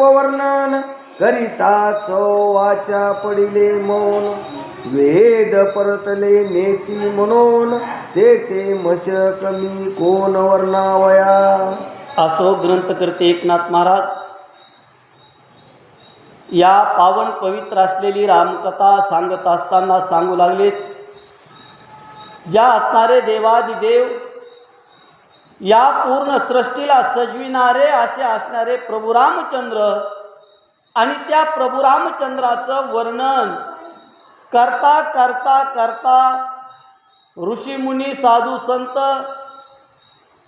उपवर्णन करिता चौवाच्या पडिले मौन वेद परतले नेती म्हणून ते ते मश कमी कोण वर्णावया? असो ग्रंथकर्ते एकनाथ महाराज या पावन पवित्र असलेली रामकथा सांगत असताना सांगू लागलेत ज्या असणारे देवादिदेव या पूर्ण सृष्टीला सजविणारे असे असणारे प्रभू रामचंद्र आणि त्या प्रभू रामचंद्राचं वर्णन करता करता करता ऋषीमुनी साधू संत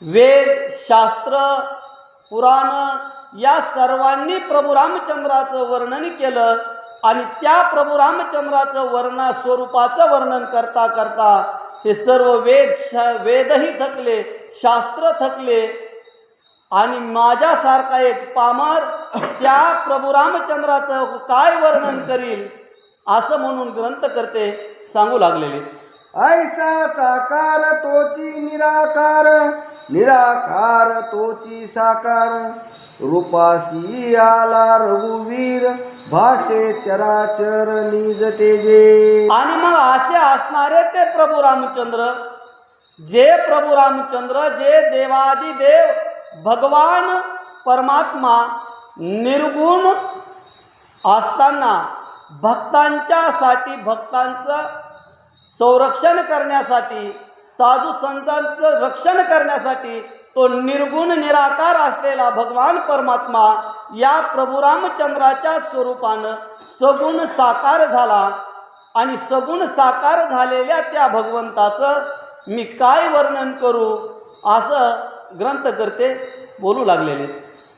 वेद शास्त्र पुराण या सर्वांनी प्रभू रामचंद्राचं वर्णन केलं आणि त्या प्रभू रामचंद्राचं वर्ण स्वरूपाचं वर्णन करता करता हे सर्व वेद श वेदही थकले. शास्त्र थकले आणि माझ्यासारखा एक पामर त्या प्रभू रामचंद्राचं काय वर्णन करील असं म्हणून ग्रंथ करते सांगू लागलेले ऐसा साकार तोची निराकार निराकार तोची साकार. रूपासी आला रघुवीर भाषे चराचर निज तेजे. आणि मग असे असणारे ते प्रभू रामचंद्र जे प्रभू रामचंद्र जे देवादिदेव भगवान परमात्मा निर्गुण असताना भक्तांच्यासाठी भक्तांचं संरक्षण करण्यासाठी साधू संतांचं रक्षण करण्यासाठी तो निर्गुण निराकार असलेला भगवान परमात्मा या प्रभू रामचंद्राच्या स्वरूपानं सगुण साकार झाला. आणि सगुण साकार झालेल्या त्या भगवंताचं मी काय वर्णन करू? असं ग्रंथकर्ते बोलू लागलेले.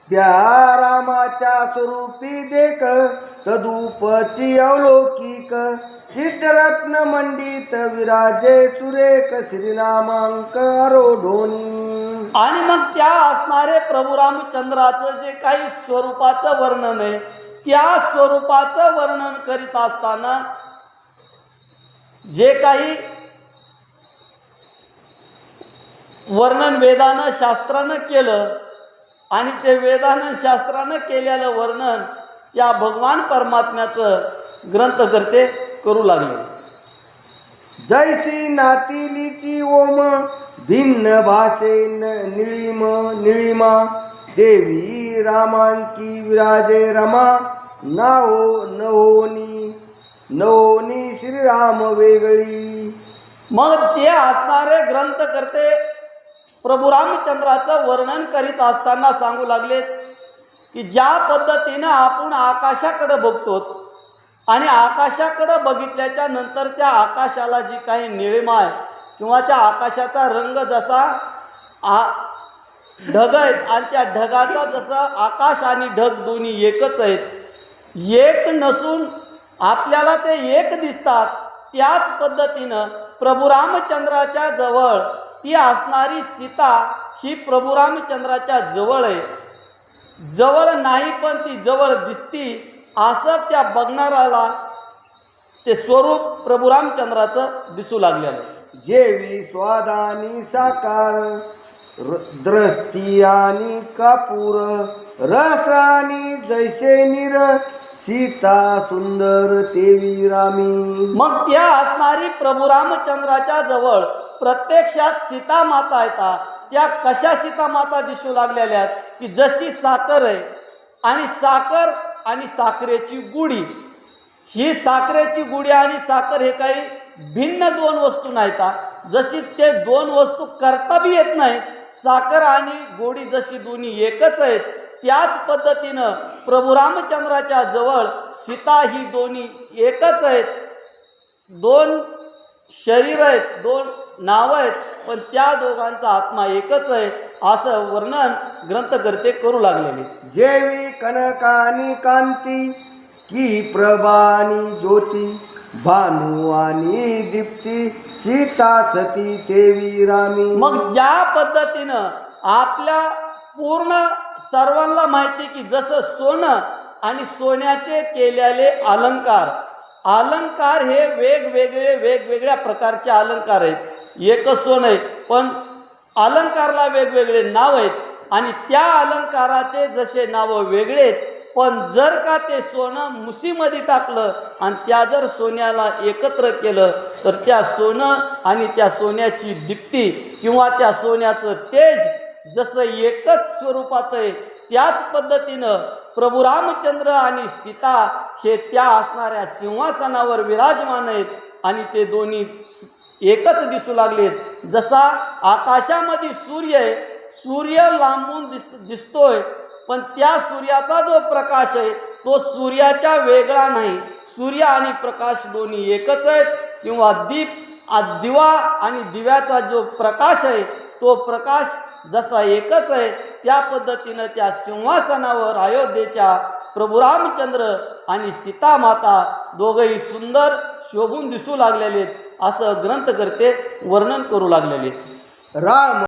त्या रामाच्या स्वरूपी देख तदुपची अवलौकिक चित्ररत्न मंडित विराजे सुरेख श्रीरामांक आरोढोनी आणि मग त्या असणारे प्रभू रामचंद्राचं जे काही स्वरूपाचं वर्णन आहे त्या स्वरूपाचं वर्णन करीत असताना जे काही वर्णन वेदानं शास्त्रानं केलं आणि ते वेदानं शास्त्रानं केलेलं वर्णन या भगवान परमात्म्याचं ग्रंथ करते करू लागले. जैसी नातिलीची ओम भिन्न भाषे निळीम निळीमा. देवी रामांकी विराजे रमा नाओ नवोनी नवोनी श्रीराम वेगळी. मग जे असणारे ग्रंथ करते प्रभू रामचंद्राचं वर्णन करीत असताना सांगू लागले की ज्या पद्धतीनं आपण आकाशाकडं बघतो आणि आकाशाकडं बघितल्याच्या नंतर त्या आकाशाला जी काही निळिमा आहे किंवा त्या आकाशाचा रंग जसा आ ढग आहेत आणि त्या ढगाचा जसं आकाश आणि ढग दोन्ही एकच आहेत एक नसून आपल्याला ते एक दिसतात त्याच पद्धतीनं प्रभू रामचंद्राच्या जवळ ती असणारी सीता ही प्रभू रामचंद्राच्या जवळ आहे. जवळ नाही पण ती जवळ दिसती असं त्या बघणाराला ते स्वरूप प्रभू रामचंद्राचं दिसू लागलेलं जेवी स्वादानी साकार द्रष्टी आणि कापूर रस आणि जैसे निर सीता सुंदर तेवी रामी. मग त्या असणारी प्रभू रामचंद्राच्या जवळ प्रत्यक्षात सीता माता येतात त्या कशा सीता माता दिसू लागलेल्या आहेत? की जशी साखर आहे आणि साखर आणि साखरेची गुढी. ही साखरेची गुढी आणि साखर हे काही भिन्न दोन वस्तू नाहीत. जशी ते दोन वस्तू करता बी येत नाहीत साखर आणि गोडी जशी दोन्ही एकच आहेत त्याच पद्धतीनं प्रभू रामचंद्राच्या जवळ सीता ही दोन्ही एकच आहेत. दोन शरीर आहेत दोन नावं आहेत पण त्या दोघांचा आत्मा एकच आहे असं वर्णन ग्रंथकर्ते करू लागलेले. जेवी कनकानी कांती की प्रभानी ज्योती भानू आणि दीप्ती सीता सती तेवी रामी. मग ज्या पद्धतीनं आपल्या पूर्ण सर्वांना माहिती की जसं सोनं आणि सोन्याचे केलेले अलंकार अलंकार हे वेगवेगळे वेगवेगळ्या प्रकारचे अलंकार आहेत. एकच सोनं आहे. पण अलंकारला वेगवेगळे नाव आहेत आणि त्या अलंकाराचे जसे नावं वेगळे आहेत पण जर का ते सोनं मुशीमध्ये टाकलं आणि त्या जर सोन्याला एकत्र केलं तर त्या सोनं आणि त्या सोन्याची दीप्ती किंवा त्या सोन्याचं तेज जसं एकच स्वरूपात आहे त्याच पद्धतीनं प्रभू रामचंद्र आणि सीता हे त्या असणाऱ्या सिंहासनावर विराजमान आहेत आणि ते दोन्ही एकच दिसू लागलेत. जसा आकाशामध्ये सूर्य आहे सूर्य लांबून दिस दिसतोय पण त्या सूर्याचा जो प्रकाश आहे तो सूर्याच्या वेगळा नाही. सूर्य आणि प्रकाश दोन्ही एकच आहेत. किंवा दीप दिवा आणि दिव्याचा जो प्रकाश आहे तो प्रकाश जसा एकच आहे त्या पद्धतीनं त्या सिंहासनावर अयोध्येच्या प्रभू रामचंद्र आणि सीतामाता दोघंही सुंदर शोभून दिसू लागलेले आहेत. असं ग्रंथकर्ते वर्णन करू लागलेले. राम